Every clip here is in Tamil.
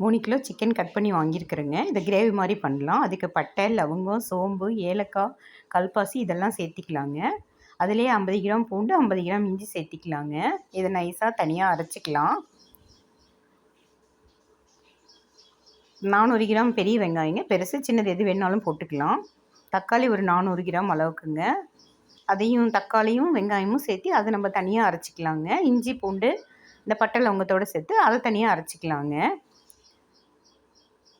மூணு கிலோ சிக்கன் கட் பண்ணி வாங்கியிருக்கிறேங்க. இதை கிரேவி மாதிரி பண்ணலாம். அதுக்கு பட்டை லவங்கம் சோம்பு ஏலக்காய் கல்பாசி இதெல்லாம் சேர்த்திக்கலாங்க. அதுலேயே ஐம்பது கிராம் பூண்டு ஐம்பது கிராம் இஞ்சி சேர்த்திக்கலாங்க. இதை நைஸாக தனியாக அரைச்சிக்கலாம். நானூறு கிராம் பெரிய வெங்காயங்க. பெருசு சின்னது எது வேணாலும் போட்டுக்கலாம். தக்காளி ஒரு நானூறு கிராம் அளவுக்குங்க. அதையும் தக்காளியும் வெங்காயமும் சேர்த்து அதை நம்ம தனியாக அரைச்சிக்கலாங்க. இஞ்சி பூண்டு இந்த பட்டை லவங்கத்தோடு சேர்த்து அதை தனியாக அரைச்சிக்கலாங்க.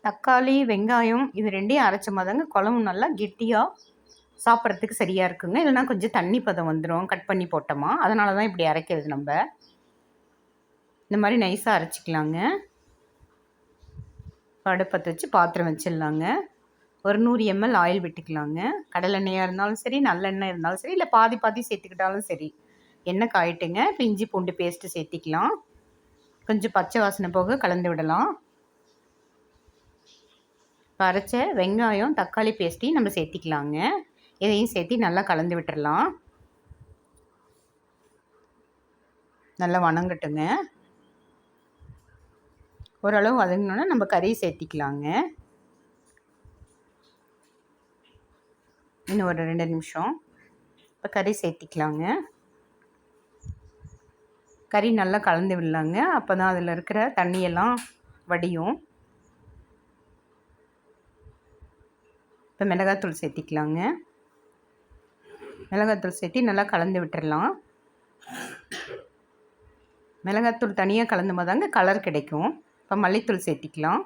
தக்காளி வெங்காயம் இது ரெண்டையும் அரைச்ச தாங்க குழம்பு நல்லா கெட்டியாக சாப்பிட்றதுக்கு சரியாக இருக்குங்க. இல்லைனா கொஞ்சம் தண்ணி பதம் வந்துடும் கட் பண்ணி போட்டோமா. அதனால தான் இப்படி அரைக்கிறது நம்ம. இந்த மாதிரி நைஸாக அரைச்சிக்கலாங்க. அடுப்பத்தை வச்சு பாத்திரம் வச்சிடலாங்க. ஒரு நூறு எம்எல் ஆயில் விட்டுக்கலாங்க. கடலெண்ணெயாக இருந்தாலும் சரி நல்லெண்ணெய் இருந்தாலும் சரி இல்லை பாதி பாதி சேர்த்துக்கிட்டாலும் சரி. எண்ணெய் காயிட்டுங்க. இப்போ இஞ்சி பூண்டு பேஸ்ட்டு சேர்த்திக்கலாம். கொஞ்சம் பச்சை வாசனை போக கலந்து விடலாம். அரைச்ச வெங்காயம் தக்காளி பேஸ்ட்டையும் நம்ம சேர்த்திக்கலாங்க. இதையும் சேர்த்து நல்லா கலந்து விட்டுடலாம் நல்லா வணங்கட்டுங்க. ஓரளவு வதங்கினோன்னா நம்ம கறி சேர்த்திக்கலாங்க. இன்னும் ஒரு ரெண்டு நிமிஷம். இப்போ கறி சேர்த்திக்கலாங்க. கறி நல்லா கலந்து விடலாங்க. அப்போ தான் அதில் இருக்கிற தண்ணியெல்லாம் வடியும். இப்போ மிளகாத்தூள் சேர்த்திக்கலாங்க. மிளகாத்தூள் சேர்த்து நல்லா கலந்து விட்டுடலாம் மிளகாத்தூள் தனியாக கலந்து போதாங்க கலர் கிடைக்கும். இப்போ மல்லித்தூள் சேர்த்திக்கலாம்.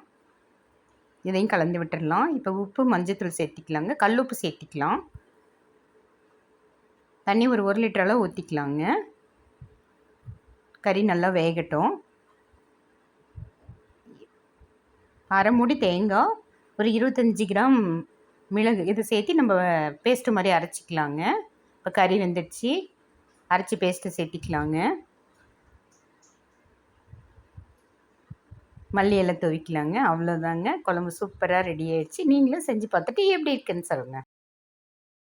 இதையும் கலந்து விட்டுடலாம் இப்போ உப்பு மஞ்சத்தூள் சேர்த்திக்கலாங்க. கல் உப்பு சேர்த்திக்கலாம். தண்ணி ஒரு ஒரு லிட்டர் அளவு ஊற்றிக்கலாங்க கறி நல்லா வேகட்டும். அரை மூடி தேங்காய் ஒரு இருபத்தஞ்சி கிராம் மிளகு இது சேர்த்து நம்ம பேஸ்ட்டு மாதிரி அரைச்சிக்கலாங்க. இப்போ கறி வெந்துடுச்சு. அரைச்சி பேஸ்ட்டு சேர்த்திக்கலாங்க. மல்லி எல்லாம் துவைக்கலாங்க. அவ்வளோதாங்க குழம்பு சூப்பராக ரெடி ஆயிடுச்சு. நீங்களும் செஞ்சு பார்த்துட்டு எப்படி இருக்குன்னு சொல்லுங்கள்